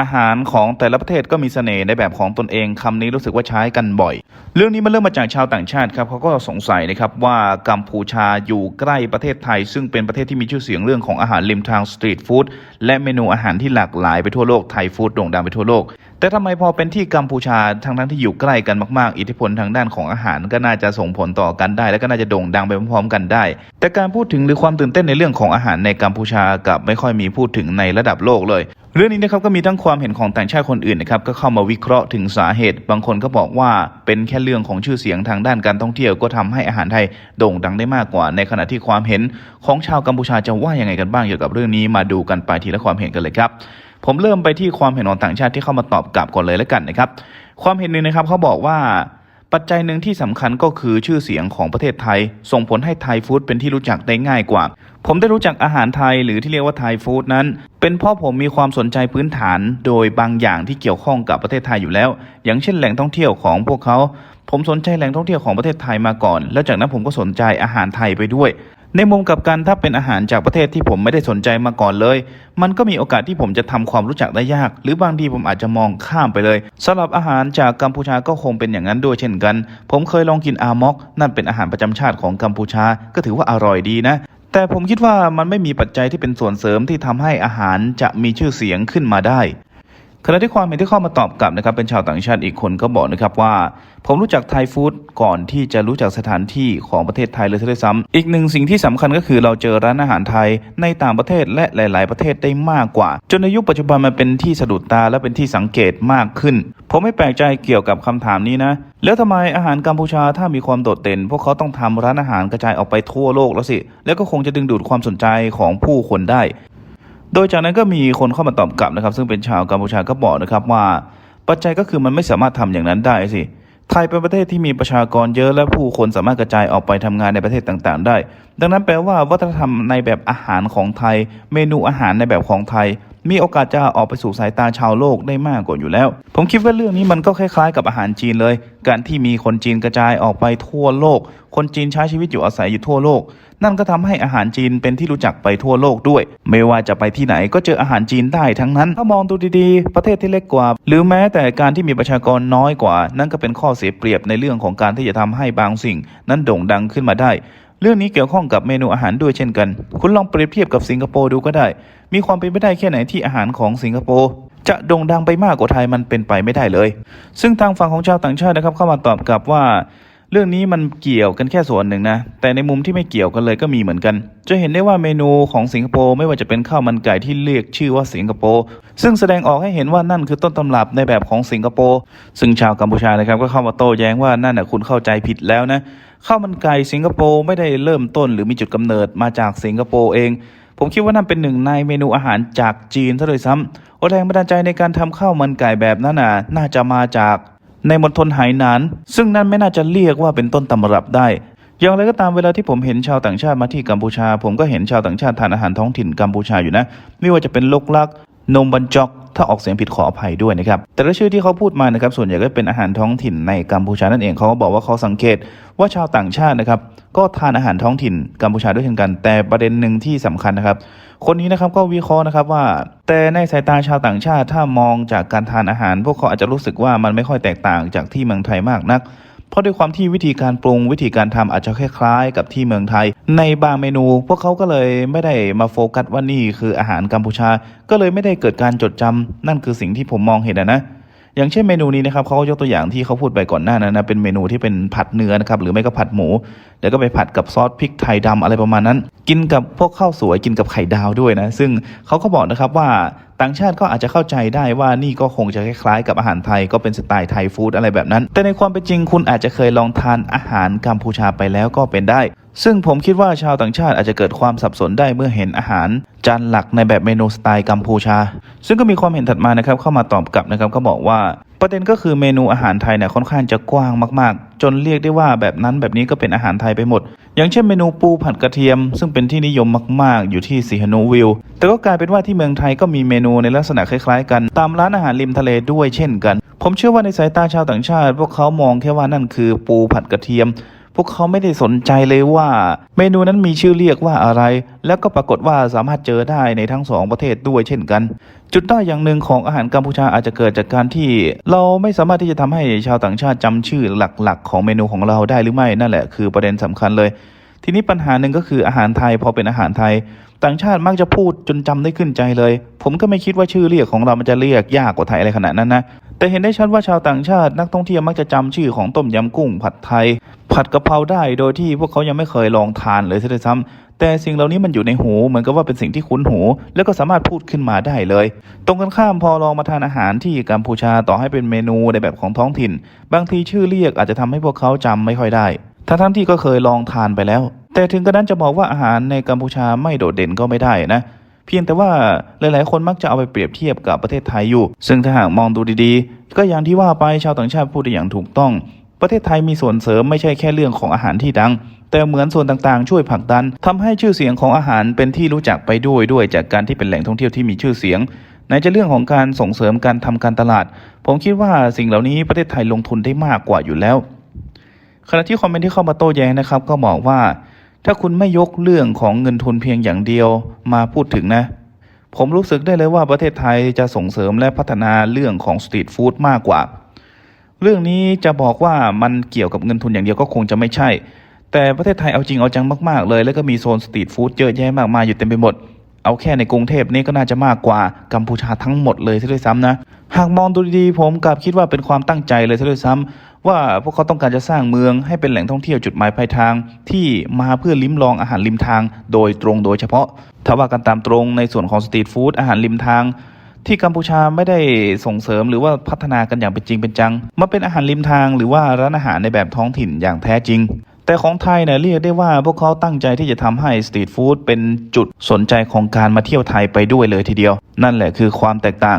อาหารของแต่ละประเทศก็มีเสน่ห์ในแบบของตนเองคำนี้รู้สึกว่าใช้กันบ่อย เรื่องนี้มันเริ่มมาจากชาวต่างชาติครับเขาก็สงสัยนะครับว่ากัมพูชาอยู่ใกล้ประเทศไทย ซึ่งเป็นประเทศที่มีชื่อเสียงเรื่องของอาหารริมทางสตรีทฟู้ด และเมนูอาหารที่หลากหลายไปทั่วโลกไทยฟู้ดโด่งดังไปทั่วโลก แต่ทำไมพอเป็นที่กัมพูชาทั้งทั้งที่อยู่ใกล้กันมากๆ อิทธิพลทางด้านของอาหารก็น่าจะส่งผลต่อกันได้ และก็น่าจะโด่งดังไปพร้อมๆกันได้ แต่การพูดถึงหรือความตื่นเต้นในเรื่องของอาหารในกัมพูชากับไม่ค่อยมีพูดถึงในระดับโลกเลยเรื่องนี้นะครับก็มีทั้งความเห็นของต่างชาติคนอื่นนะครับก็เข้ามาวิเคราะห์ถึงสาเหตุ บางคนก็บอกว่าเป็นแค่เรื่องของชื่อเสียงทางด้านการท่องเที่ยวก็ทำให้อาหารไทยโด่งดังได้มากกว่า ในขณะที่ความเห็นของชาวกัมพูชาจะว่ายังไงกันบ้างเกี่ยวกับเรื่องนี้มาดูกันไปทีและความเห็นกันเลยครับ ผมเริ่มไปที่ความเห็นของต่างชาติที่เข้ามาตอบกลับก่อนเลยแล้วกันนะครับ ความเห็นหนึ่งนะครับเขาบอกว่าปัจจัยหนึ่งที่สำคัญก็คือชื่อเสียงของประเทศไทย ส่งผลให้ไทยฟู้ดเป็นที่รู้จักได้ง่ายกว่า ผมได้รู้จักอาหารไทยหรือที่เรียกว่าไทยฟู้ดนั้น เป็นเพราะผมมีความสนใจพื้นฐาน โดยบางอย่างที่เกี่ยวข้องกับประเทศไทยอยู่แล้ว อย่างเช่นแหล่งท่องเที่ยวของพวกเขา ผมสนใจแหล่งท่องเที่ยวของประเทศไทยมาก่อน แล้วจากนั้นผมก็สนใจอาหารไทยไปด้วย ในมุมกับกันถ้าเป็นอาหารจากประเทศที่ผมไม่ได้สนใจมาก่อนเลย มันก็มีโอกาสที่ผมจะทำความรู้จักได้ยาก หรือบางทีผมอาจจะมองข้ามไปเลยสำหรับอาหารจากกัมพูชาก็คงเป็นอย่างนั้นด้วยเช่นกัน ผมเคยลองกินอามอก นั่นเป็นอาหารประจำชาติของกัมพูชา ก็ถือว่าอร่อยดีนะแต่ผมคิดว่ามันไม่มีปัจจัยที่เป็นส่วนเสริมที่ทำให้อาหารจะมีชื่อเสียงขึ้นมาได้ ขณะที่ความเห็นที่เข้ามาตอบกลับนะครับเป็นชาวต่างชาติอีกคนก็บอกนะครับว่า ผมรู้จักไทยฟู้ดก่อนที่จะรู้จักสถานที่ของประเทศไทยเลยซะด้วยซ้ำอีกหนึ่งสิ่งที่สำคัญก็คือเราเจอร้านอาหารไทยในต่างประเทศและหลาย ๆ ประเทศได้มากกว่า จนในยุคปัจจุบันมันเป็นที่สะดุดตาและเป็นที่สังเกตมากขึ้น ผมไม่แปลกใจเกี่ยวกับคำถามนี้นะ แล้วทำไมอาหารกัมพูชาถ้ามีความโดดเด่น พวกเขาต้องทำร้านอาหารกระจายออกไปทั่วโลกแล้วสิ แล้วก็คงจะดึงดูดความสนใจของผู้คนได้ โดยจากนั้นก็มีคนเข้ามาตอบกลับนะครับ ซึ่งเป็นชาวกัมพูชาก็บอกนะครับว่า ปัจจัยก็คือมันไม่สามารถทำอย่างนั้นได้สิไทยเป็นประเทศที่มีประชากรเยอะและผู้คนสามารถกระจายออกไปทำงานในประเทศต่างๆ ได้ ดังนั้นแปลว่าวัฒนธรรมในแบบอาหารของไทย เมนูอาหารในแบบของไทย มีโอกาสจะออกไปสู่สายตาชาวโลกได้มากกว่าอยู่แล้ว ผมคิดว่าเรื่องนี้มันก็คล้ายๆ กับอาหารจีนเลย การที่มีคนจีนกระจายออกไปทั่วโลก คนจีนใช้ชีวิตอยู่อาศัยอยู่ทั่วโลก นั่นก็ทำให้อาหารจีนเป็นที่รู้จักไปทั่วโลกด้วย ไม่ว่าจะไปที่ไหนก็เจออาหารจีนได้ทั้งนั้น ถ้ามองดูดีๆ ประเทศที่เล็กกว่า หรือแม้แต่การที่มีประชากรน้อยกว่า นั่นก็เป็นข้อเสียเปรียบในเรื่องของการที่จะทำให้บางสิ่ง นั้นโด่งดังขึ้นมาได้ เรื่องนี้เกี่ยวข้องกับเมนูอาหารด้วยเช่นกัน คุณลองเปรียบเทียบกับสิงคโปร์ดูก็ได้ มีความเป็นไปได้แค่ไหนที่อาหารของสิงคโปร์จะโด่งดังไปมากกว่าไทยมันเป็นไปไม่ได้เลย ซึ่งทางฝั่งของชาวต่างชาตินะครับเข้ามาตอบกลับว่า เรื่องนี้มันเกี่ยวกันแค่ส่วนหนึ่งนะ แต่ในมุมที่ไม่เกี่ยวกันเลยก็มีเหมือนกัน จะเห็นได้ว่าเมนูของสิงคโปร์ไม่ว่าจะเป็นข้าวมันไก่ที่เรียกชื่อว่าสิงคโปร์ซึ่งแสดงออกให้เห็นว่านั่นคือต้นตำรับในแบบของสิงคโปร์ซึ่งชาวกัมพูชานะครับก็เข้ามาโต้แย้งว่านั่นน่ะคุณเข้าใจผิดแล้วนะ ข้าวมันไก่สิงคโปร์ไม่ได้เริ่มต้นหรือมีจุดกำเนิดมาจากสิงคโปร์เอง ผมคิดว่านั่นเป็นหนึ่งในเมนูอาหารจากจีนซะเลยซ้ำโอแรงบันดาลใจในการทำข้าวมันไก่แบบนั้นน่ะน่าจะมาจากในมณฑลไหหนาน ซึ่งนั่นไม่น่าจะเรียกว่าเป็นต้นตำรับได้ อย่างไรก็ตามเวลาที่ผมเห็นชาวต่างชาติมาที่กัมพูชา ผมก็เห็นชาวต่างชาติทานอาหารท้องถิ่นกัมพูชาอยู่นะ ไม่ว่าจะเป็นลกลัก นมบันจอก ถ้าออกเสียงผิดขออภัยด้วยนะครับแต่ละชื่อที่เขาพูดมานะครับส่วนใหญ่ก็เป็นอาหารท้องถิ่นในกัมพูชานั่นเองเขาก็บอกว่าเขาสังเกตว่าชาวต่างชาตินะครับก็ทานอาหารท้องถิ่นกัมพูชาด้วยเช่นกัน แต่ประเด็นหนึ่งที่สำคัญนะครับ คนนี้นะครับก็วิเคราะห์นะครับว่า แต่ในสายตาชาวต่างชาติถ้ามองจากการทานอาหาร พวกเขาอาจจะรู้สึกว่ามันไม่ค่อยแตกต่างจากที่เมืองไทยมากนัก เพราะด้วยความที่วิธีการปรุงวิธีการทำอาจจะคล้ายๆ กับที่เมืองไทย ในบางเมนู พวกเขาก็เลยไม่ได้มาโฟกัสว่านี่คืออาหารกัมพูชา ก็เลยไม่ได้เกิดการจดจำนั่นคือสิ่งที่ผมมองเห็นนะนะอย่างเช่นเมนูนี้นะครับเขายกตัวอย่างที่เขาพูดไปก่อนหน้านั้นนะเป็นเมนูที่เป็นผัดเนื้อนะครับหรือไม่ก็ผัดหมู แล้วก็ไปผัดกับซอสพริกไทยดำอะไรประมาณนั้น กินกับพวกข้าวสวยกินกับไข่ดาวด้วยนะซึ่งเขาก็บอกนะครับว่า ต่างชาติก็อาจจะเข้าใจได้ว่านี่ก็คงจะคล้ายๆกับอาหารไทยก็เป็นสไตล์ไทยฟู้ดอะไรแบบนั้น แต่ในความเป็นจริงคุณอาจจะเคยลองทานอาหารกัมพูชาไปแล้วก็เป็นได้ ซึ่งผมคิดว่าชาวต่างชาติอาจจะเกิดความสับสนได้เมื่อเห็นอาหาร จานหลักในแบบเมนูสไตล์กัมพูชา ซึ่งก็มีความเห็นถัดมานะครับเข้ามาตอบกลับนะครับก็บอกว่า ประเด็นก็คือเมนูอาหารไทยเนี่ยค่อนข้างจะกว้างมาก ๆ จนเรียกได้ว่าแบบนั้นแบบนี้ก็เป็นอาหารไทยไปหมด อย่างเช่นเมนูปูผัดกระเทียม ซึ่งเป็นที่นิยมมาก ๆ อยู่ที่สีหนูวิว แต่ก็กลายเป็นว่าที่เมืองไทยก็มีเมนูในลักษณะคล้าย ๆ กัน ตามร้านอาหารริมทะเลด้วยเช่นกัน ผมเชื่อว่าในสายตาชาวต่างชาติ พวกเขามองแค่ว่านั่นคือปูผัดกระเทียม วกเขาไม่ได้สนใจเลยว่า เมนูนั้นมีชื่อเรียกว่าอะไร แล้วก็ปรากฏว่าสามารถเจอได้ในทั้งสองประเทศด้วยเช่นกัน จุดด้อยอย่างหนึ่งของอาหารกัมพูชาอาจจะเกิดจากการที่ เราไม่สามารถที่จะทำให้ชาวต่างชาติจำชื่อหลักๆ ของเมนูของเราได้หรือไม่นั่นแหละคือประเด็นสำคัญเลย ทีนี้ปัญหาหนึ่งก็คืออาหารไทยพอเป็นอาหารไทย ต่างชาติมักจะพูดจนจำได้ขึ้นใจเลย ผมก็ไม่คิดว่าชื่อเรียกของเรามันจะเรียกยากกว่าไทยอะไรขนาดนั้นนะแต่เห็นได้ชัดว่าชาวต่างชาตินักท่องเที่ยวมักจะจำชื่อของต้มยำกุ้งผัดไทย ผัดกะเพราได้โดยที่พวกเขายังไม่เคยลองทานเลยซะด้วยซ้ำแต่สิ่งเหล่านี้มันอยู่ในหูเหมือนกับว่าเป็นสิ่งที่คุ้นหู แล้วก็สามารถพูดขึ้นมาได้เลย ตรงกันข้ามพอลองมาทานอาหารที่กัมพูชาต่อให้เป็นเมนูในแบบของท้องถิ่น บางทีชื่อเรียกอาจจะทำให้พวกเขาจำไม่ค่อยได้ทั้งทั้งๆที่ก็เคยลองทานไปแล้ว แต่ถึงกระนั้นจะบอกว่าอาหารในกัมพูชาไม่โดดเด่นก็ไม่ได้นะเพียงแต่ว่าหลาย ๆ คนมักจะเอาไปเปรียบเทียบกับประเทศไทยอยู่ ซึ่งถ้าหากมองดูดี ๆ ก็อย่างที่ว่าไปชาวต่างชาติพูดได้อย่างถูกต้อง ประเทศไทยมีส่วนเสริมไม่ใช่แค่เรื่องของอาหารที่ดัง แต่เหมือนส่วนต่าง ๆ ช่วยผลักดันทำให้ชื่อเสียงของอาหารเป็นที่รู้จักไปด้วยด้วยจากการที่เป็นแหล่งท่องเที่ยวที่มีชื่อเสียงไหนจะเรื่องของการส่งเสริมการทำการตลาด ผมคิดว่าสิ่งเหล่านี้ประเทศไทยลงทุนได้มากกว่าอยู่แล้ว ขณะที่คอมเมนต์ที่เข้ามาโต้แย้งนะครับ ก็บอกว่า ถ้าคุณไม่ยกเรื่องของเงินทุนเพียงอย่างเดียวมาพูดถึงนะ ผมรู้สึกได้เลยว่าประเทศไทยจะส่งเสริมและพัฒนาเรื่องของสตรีทฟู้ดมากกว่า เรื่องนี้จะบอกว่ามันเกี่ยวกับเงินทุนอย่างเดียวก็คงจะไม่ใช่ แต่ประเทศไทยเอาจริงเอาจังมากๆเลย แล้วก็มีโซนสตรีทฟู้ดเยอะแยะมากมายอยู่เต็มไปหมดเอาแค่ในกรุงเทพนี่ก็น่าจะมากกว่ากัมพูชาทั้งหมดเลยซะด้วยซ้ำนะ หากมองดูดีๆผมกลับคิดว่าเป็นความตั้งใจเลยซะด้วยซ้ำ ว่าพวกเขาต้องการจะสร้างเมืองให้เป็นแหล่งท่องเที่ยวจุดหมายปลายทาง ที่มาเพื่อลิ้มลองอาหารริมทาง โดยตรงโดยเฉพาะถ้าว่ากันตามตรงในส่วนของสตรีทฟู้ดอาหารริมทางที่กัมพูชาไม่ได้ส่งเสริมหรือว่าพัฒนากันอย่างเป็นจริงเป็นจังมาเป็นอาหารริมทางหรือว่าร้านอาหารในแบบท้องถิ่นอย่างแท้จริง แต่ของไทยเนี่ยเรียกได้ว่าพวกเขาตั้งใจที่จะทำให้สตรีทฟู้ดเป็นจุดสนใจของการมาเที่ยวไทยไปด้วยเลยทีเดียว นั่นแหละคือความแตกต่าง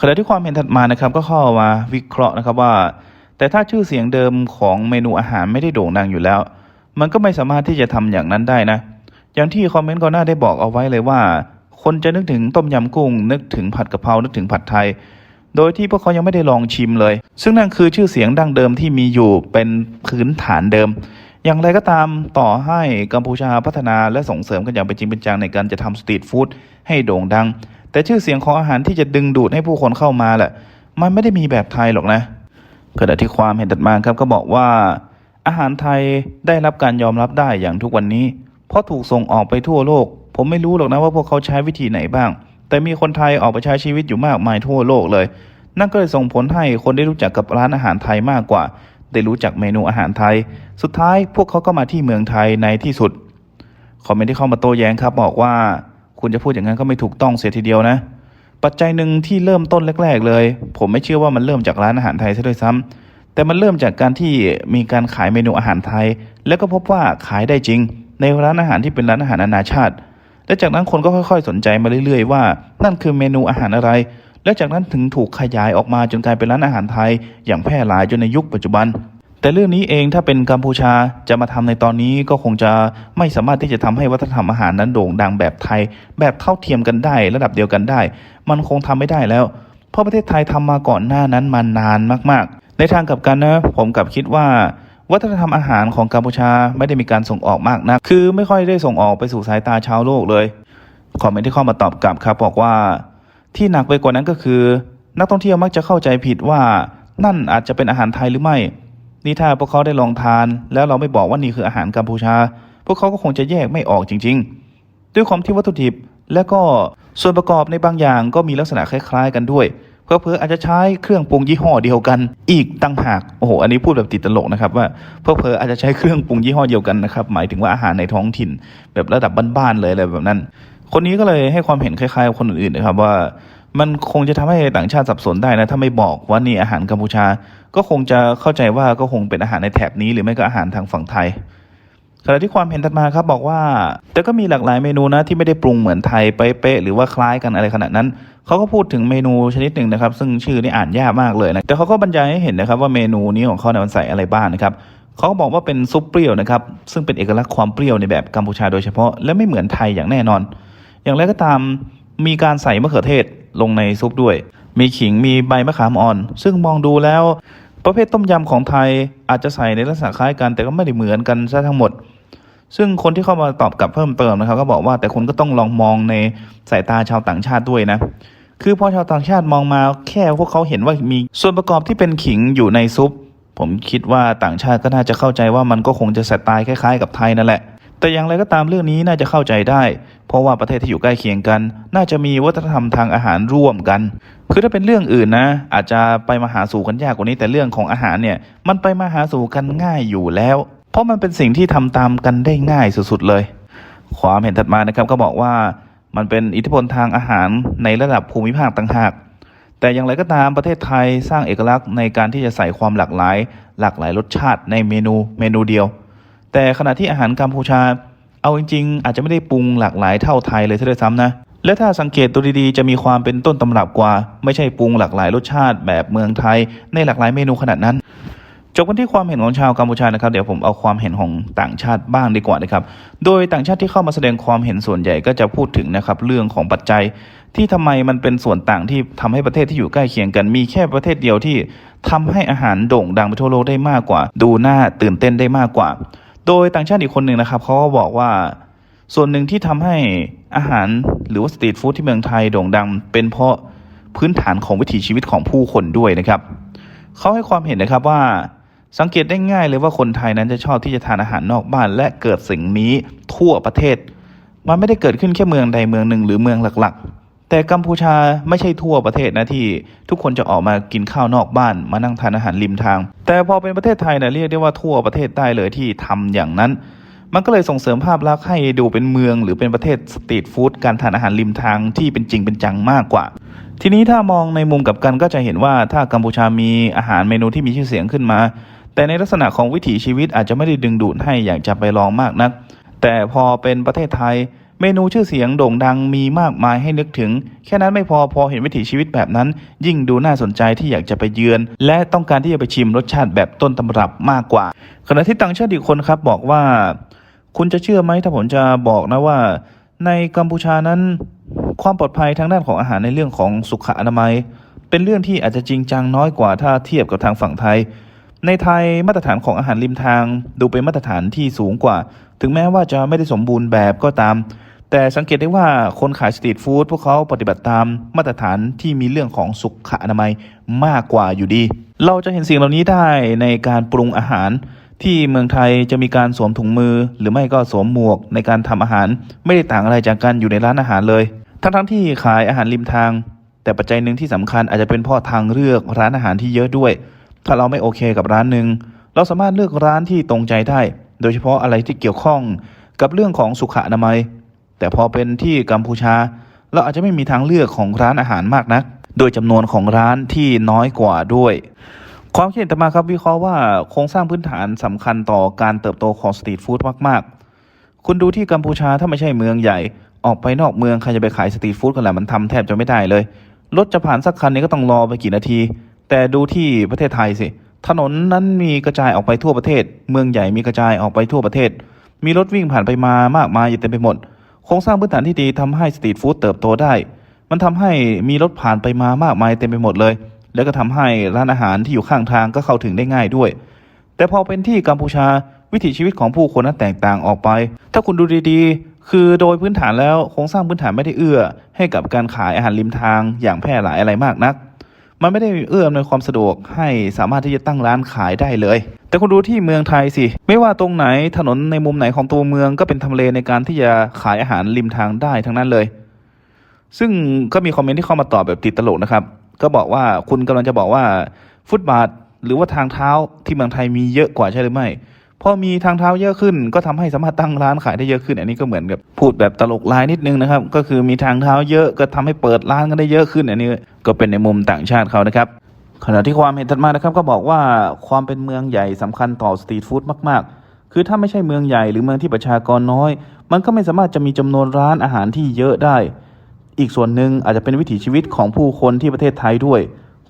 ขณะที่ความเห็นถัดมานะครับก็เข้ามาวิเคราะห์นะครับว่า แต่ถ้าชื่อเสียงเดิมของเมนูอาหารไม่ได้โด่งดังอยู่แล้ว มันก็ไม่สามารถที่จะทำอย่างนั้นได้นะ อย่างที่คอมเมนต์ก่อนหน้าได้บอกเอาไว้เลยว่า คนจะนึกถึงต้มยำกุ้ง นึกถึงผัดกะเพรา นึกถึงผัดไทย โดยที่พวกเขายังไม่ได้ลองชิมเลย ซึ่งนั่นคือชื่อเสียงดั้งเดิมที่มีอยู่เป็นพื้นฐานเดิม อย่างไรก็ตามต่อให้กัมพูชาพัฒนาและส่งเสริมกันอย่างเป็นจริงเป็นจังในการจะทำสตรีทฟู้ดให้โด่งดัง แต่ชื่อเสียงของอาหารที่จะดึงดูดให้ผู้คนเข้ามาแหละ มันไม่ได้มีแบบไทยหรอกนะ ขณะที่ความเห็นตัดมาครับก็บอกว่า อาหารไทยได้รับการยอมรับได้อย่างทุกวันนี้ เพราะถูกส่งออกไปทั่วโลก ผมไม่รู้หรอกนะว่าพวกเขาใช้วิธีไหนบ้าง แต่มีคนไทยออกไปใช้ชีวิตอยู่มากมายทั่วโลกเลย นั่นก็เลยส่งผลให้คนได้รู้จักกับร้านอาหารไทยมากกว่า ได้รู้จักเมนูอาหารไทย สุดท้ายพวกเขาก็มาที่เมืองไทยในที่สุดคอมเมนต์ที่เข้ามาโต้แย้งครับบอกว่า คุณจะพูดอย่างนั้นก็ไม่ถูกต้องเสียทีเดียวนะ ปัจจัยหนึ่งที่เริ่มต้นแรก ๆ เลย ผมไม่เชื่อว่ามันเริ่มจากร้านอาหารไทยซะด้วยซ้ำแต่มันเริ่มจากการที่มีการขายเมนูอาหารไทย แล้วก็พบว่าขายได้จริง ในร้านอาหารที่เป็นร้านอาหารนานาชาติ และจากนั้นคนก็ค่อย ๆ สนใจมาเรื่อย ๆ ว่า นั่นคือเมนูอาหารอะไร และจากนั้นถึงถูกขยายออกมาจนกลายเป็นร้านอาหารไทย อย่างแพร่หลายจนในยุคปัจจุบัน แต่เรื่องนี้เองถ้าเป็นกัมพูชาจะมาทำในตอนนี้ก็คงจะไม่สามารถที่จะทำให้วัฒนธรรมอาหารนั้นโด่งดังแบบไทย แบบเท่าเทียมกันได้ ระดับเดียวกันได้ มันคงทำไม่ได้แล้ว เพราะประเทศไทยทำมาก่อนหน้านั้นมานานมากๆ ในทางกลับกันนะ ผมกลับคิดว่าวัฒนธรรมอาหารของกัมพูชาไม่ได้มีการส่งออกมากนะคือไม่ค่อยได้ส่งออกไปสู่สายตาชาวโลกเลย คอมเมนต์ที่เข้ามาตอบกลับครับบอกว่า ที่หนักไปกว่านั้นก็คือ นักท่องเที่ยวมักจะเข้าใจผิดว่า นั่นอาจจะเป็นอาหารไทยหรือไม่ นี่ถ้าพวกเขาได้ลองทาน แล้วเราไม่บอกว่านี่คืออาหารกัมพูชา พวกเขาก็คงจะแยกไม่ออกจริง ๆ ด้วยความที่วัตถุดิบและก็ส่วนประกอบในบางอย่างก็มีลักษณะคล้ายๆ กันด้วยเพื่อเพอๆอาจจะใช้เครื่องปรุงยี่ห้อเดียวกัน อีกตั้งหากโอ้โหอันนี้พูดแบบติดตลกนะครับว่าเพื่อเพอๆอาจจะใช้เครื่องปรุงยี่ห้อเดียวกันนะครับหมายถึงว่าอาหารในท้องถิ่น แบบระดับบ้านๆเลยอะไรแบบนั้น คนนี้ก็เลยให้ความเห็นคล้ายๆกับคนอื่นๆนะครับว่า มันคงจะทำให้ต่างชาติสับสนได้นะ ถ้าไม่บอกว่านี่อาหารกัมพูชา ก็คงจะเข้าใจว่าก็คงเป็นอาหารในแถบนี้ หรือไม่ก็อาหารทางฝั่งไทยขณะที่ความเห็นถัดมาครับบอกว่า แต่ก็มีหลากหลายเมนูนะที่ไม่ได้ปรุงเหมือนไทยเป๊ะๆหรือว่าคล้ายกันอะไรขนาดนั้น เขาก็พูดถึงเมนูชนิดหนึ่งนะครับ ซึ่งชื่อนี่อ่านยากมากเลยนะแต่เขาก็บรรยายให้เห็นนะครับว่าเมนูนี้ของเขาเนี่ยมันใส่อะไรบ้างนะครับเขาบอกว่าเป็นซุปเปรี้ยวนะครับซึ่งเป็นเอกลักษณ์ความเปรี้ยวในแบบกัมพูชาโดยเฉพาะและไม่เหมือนไทยอย่างแน่นอน อย่างไรก็ตามมีการใส่มะเขือเทศ ลงในซุปด้วย มีขิงมีใบมะขามอ่อน ซึ่งมองดูแล้ว ประเภทต้มยำของไทยอาจจะใส่ในลักษณะคล้ายกันแต่ก็ไม่ได้เหมือนกันซะทั้งหมด ซึ่งคนที่เข้ามาตอบกลับเพิ่มเติมนะครับ ก็บอกว่าแต่คุณก็ต้องลองมองในสายตาชาวต่างชาติด้วยนะคือพอชาวต่างชาติมองมาแค่พวกเขาเห็นว่ามีส่วนประกอบที่เป็นขิงอยู่ในซุป ผมคิดว่าต่างชาติก็น่าจะเข้าใจว่ามันก็คงจะสไตล์คล้ายๆ กับไทยนั่นแหละ แต่อย่างไรก็ตามเรื่องนี้น่าจะเข้าใจได้ เพราะว่าประเทศที่อยู่ใกล้เคียงกัน น่าจะมีวัฒนธรรมทางอาหารร่วมกัน คือถ้าเป็นเรื่องอื่นนะ อาจจะไปมาหาสู่กันยากกว่านี้แต่เรื่องของอาหารเนี่ยมันไปมาหาสู่กันง่ายอยู่แล้ว เพราะมันเป็นสิ่งที่ทำตามกันได้ง่ายสุดๆเลย ความเห็นถัดมานะครับก็บอกว่ามันเป็นอิทธิพลทางอาหารในระดับภูมิภาคต่างหาก แต่อย่างไรก็ตามประเทศไทยสร้างเอกลักษณ์ในการที่จะใส่ความหลากหลาย หลากหลายรสชาติในเมนูเมนูเดียว แต่ขณะที่อาหารกัมพูชา เอาจริงๆ อาจจะไม่ได้ปรุงหลากหลายเท่าไทยเลยซะด้วยซ้ำนะ และถ้าสังเกตตัวดีๆ จะมีความเป็นต้นตำรับกว่า ไม่ใช่ปรุงหลากหลายรสชาติแบบเมืองไทย ในหลากหลายเมนูขนาดนั้นจบกันที่ความเห็นของชาวกัมพูชานะครับเดี๋ยวผมเอาความเห็นของต่างชาติบ้างดีกว่านะครับ โดยต่างชาติที่เข้ามาแสดงความเห็นส่วนใหญ่ก็จะพูดถึงนะครับเรื่องของปัจจัย ที่ทำไมมันเป็นส่วนต่างที่ทำให้ประเทศที่อยู่ใกล้เคียงกัน มีแค่ประเทศเดียวที่ทำให้อาหารโด่งดังไปทั่วโลกได้มากกว่า ดูน่าตื่นเต้นได้มากกว่า โดยต่างชาติอีกคนหนึ่งนะครับเขาก็บอกว่าส่วนหนึ่งที่ทำให้อาหารหรือว่าสตรีทฟู้ดที่เมืองไทยโด่งดัง เป็นเพราะพื้นฐานของวิถีชีวิตของผู้คนด้วยนะครับเขาให้ความเห็นนะครับว่าสังเกตได้ง่ายเลยว่าคนไทยนั้นจะชอบที่จะทานอาหารนอกบ้าน และเกิดสิ่งนี้ทั่วประเทศ มันไม่ได้เกิดขึ้นแค่เมืองใดเมืองหนึ่งหรือเมืองหลัก แต่กัมพูชาไม่ใช่ทั่วประเทศนะที่ทุกคนจะออกมากินข้าวนอกบ้านมานั่งทานอาหารริมทาง แต่พอเป็นประเทศไทยนะเรียกได้ว่าทั่วประเทศได้เลยที่ทำอย่างนั้น มันก็เลยส่งเสริมภาพลักษณ์ให้ดูเป็นเมือง หรือเป็นประเทศสตรีทฟู้ดการทานอาหารริมทางที่เป็นจริงเป็นจังมากกว่า ทีนี้ถ้ามองในมุมกับกันก็จะเห็นว่าถ้ากัมพูชามีอาหารเมนูที่มีชื่อเสียงขึ้นมา แต่ในลักษณะของวิถีชีวิตอาจจะไม่ได้ดึงดูดให้อยากจะไปลองมากนัก แต่พอเป็นประเทศไทย เมนูชื่อเสียงโด่งดังมีมากมายให้นึกถึง แค่นั้นไม่พอพอเห็นวิถีชีวิตแบบนั้น ยิ่งดูน่าสนใจที่อยากจะไปเยือน และต้องการที่จะไปชิมรสชาติแบบต้นตำรับมากกว่า ขณะที่ต่างชาติอีกคนครับบอกว่า คุณจะเชื่อไหมถ้าผมจะบอกนะว่า ในกัมพูชานั้น ความปลอดภัยทางด้านของอาหารในเรื่องของสุขอนามัย เป็นเรื่องที่อาจจะจริงจังน้อยกว่าถ้าเทียบกับทางฝั่งไทยในไทยมาตรฐานของอาหารริมทาง ดูเป็นมาตรฐานที่สูงกว่า ถึงแม้ว่าจะไม่ได้สมบูรณ์แบบก็ตาม แต่สังเกตได้ว่าคนขายสตรีทฟู้ดพวกเขาปฏิบัติตามมาตรฐานที่มีเรื่องของสุขอนามัยมากกว่าอยู่ดี เราจะเห็นสิ่งเหล่านี้ได้ในการปรุงอาหาร ที่เมืองไทยจะมีการสวมถุงมือ หรือไม่ก็สวมหมวกในการทำอาหาร ไม่ได้ต่างอะไรจากการอยู่ในร้านอาหารเลย ทั้งๆที่ขายอาหารริมทาง แต่ปัจจัยหนึ่งที่สำคัญอาจจะเป็นพราะทางเลือกร้านอาหารที่เยอะด้วย ถ้าเราไม่โอเคกับร้านหนึ่งเราสามารถเลือกร้านที่ตรงใจได้ โดยเฉพาะอะไรที่เกี่ยวข้องกับเรื่องของสุขอนามัย แต่พอเป็นที่กัมพูชา เราอาจจะไม่มีทางเลือกของร้านอาหารมากนัก โดยจำนวนของร้านที่น้อยกว่าด้วย ความคิดเห็นต่อมาครับวิเคราะห์ว่าโครงสร้างพื้นฐานสำคัญต่อการเติบโตของสตรีทฟู้ดมากๆ คุณดูที่กัมพูชาถ้าไม่ใช่เมืองใหญ่ ออกไปนอกเมืองใครจะไปขายสตรีทฟู้ดกันล่ะมันทำแทบจะไม่ได้เลยรถจะผ่านสักคันนี้ก็ต้องรอไปกี่นาที แต่ดูที่ประเทศไทยสิถนนนั้นมีกระจายออกไปทั่วประเทศ เมืองใหญ่มีกระจายออกไปทั่วประเทศ มีรถวิ่งผ่านไปมามากมายอยู่เต็มไปหมด โครงสร้างพื้นฐานที่ดีทำให้สตรีทฟู้ดเติบโตได้ มันทำให้มีรถผ่านไปมามากมายเต็มไปหมดเลย แล้วก็ทำให้ร้านอาหารที่อยู่ข้างทางก็เข้าถึงได้ง่ายด้วย แต่พอเป็นที่กัมพูชาวิถีชีวิตของผู้คนนั้นแตกต่างออกไป ถ้าคุณดูดีๆ คือโดยพื้นฐานแล้วโครงสร้างพื้นฐานไม่ได้เอื้อ ให้กับการขายอาหารริมทางอย่างแพร่หลายอะไรมากนัก มันไม่ได้เอื้ออำนวยความสะดวกให้สามารถที่จะตั้งร้านขายได้เลย แต่คุณดูที่เมืองไทยสิ ไม่ว่าตรงไหนถนนในมุมไหนของตัวเมืองก็เป็นทำเลในการที่จะขายอาหารริมทางได้ทั้งนั้นเลย ซึ่งก็มีคอมเมนต์ที่เข้ามาตอบแบบติดตลกนะครับ ก็บอกว่าคุณกำลังจะบอกว่าฟุตบาทหรือว่าทางเท้าที่เมืองไทยมีเยอะกว่าใช่หรือไม่ พอมีทางเท้าเยอะขึ้น ก็ทำให้สามารถตั้งร้านขายได้เยอะขึ้น อันนี้ก็เหมือนกับพูดแบบตลกลายนิดนึงนะครับ ก็คือมีทางเท้าเยอะก็ทำให้เปิดร้านกันได้เยอะขึ้น อันนี้ก็เป็นในมุมต่างชาติเขานะครับขณะที่ความเห็นถัดมานะครับก็บอกว่าความเป็นเมืองใหญ่สำคัญต่อสตรีทฟู้ดมาก ๆ คือถ้าไม่ใช่เมืองใหญ่หรือเมืองที่ประชากรน้อย มันก็ไม่สามารถจะมีจำนวนร้านอาหารที่เยอะได้ อีกส่วนหนึ่งอาจจะเป็นวิถีชีวิตของผู้คนที่ประเทศไทยด้วย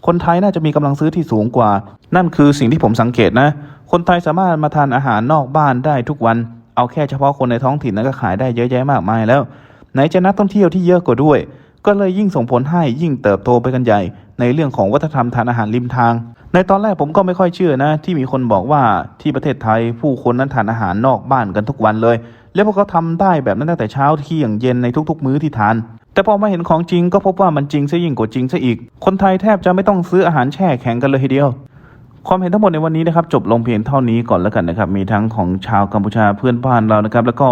คนไทยน่าจะมีกำลังซื้อที่สูงกว่า นั่นคือสิ่งที่ผมสังเกตนะ คนไทยสามารถมาทานอาหารนอกบ้านได้ทุกวัน เอาแค่เฉพาะคนในท้องถิ่นนั้นก็ขายได้เยอะแยะมากมายแล้ว ไหนจะนักท่องเที่ยวที่เยอะกว่าด้วย ก็เลยยิ่งส่งผลให้ยิ่งเติบโตไปกันใหญ่ ในเรื่องของวัฒนธรรมทานอาหารริมทาง ในตอนแรกผมก็ไม่ค่อยเชื่อนะ ที่มีคนบอกว่าที่ประเทศไทยผู้คนนั้นทานอาหารนอกบ้านกันทุกวันเลย แล้วพวกเขาทำได้แบบนั้นตั้งแต่เช้าเที่ยงเย็นในทุก ๆ มื้อที่ทานแต่พอมาเห็นของจริงก็พบว่ามันจริงซะยิ่งกว่าจริงซะอีก คนไทยแทบจะไม่ต้องซื้ออาหารแช่แข็งกันเลยทีเดียว ความเห็นทั้งหมดในวันนี้นะครับจบลงเพียงเท่านี้ก่อนแล้วกันนะครับ มีทั้งของชาวกัมพูชาเพื่อนบ้านเรานะครับ แล้วก็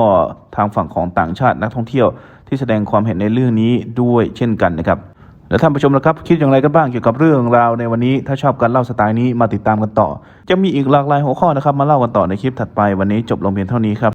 ทางฝั่งของต่างชาตินักท่องเที่ยว ที่แสดงความเห็นในเรื่องนี้ด้วยเช่นกันนะครับแล้วท่านผู้ชมนะครับ คิดอย่างไรกันบ้างเกี่ยวกับเรื่องราวในวันนี้ ถ้าชอบการเล่าสไตล์นี้มาติดตามกันต่อ จะมีอีกหลากหลายหัวข้อนะครับ มาเล่ากันต่อในคลิปถัดไปวันนี้จบลงเพียงเท่านี้ครับ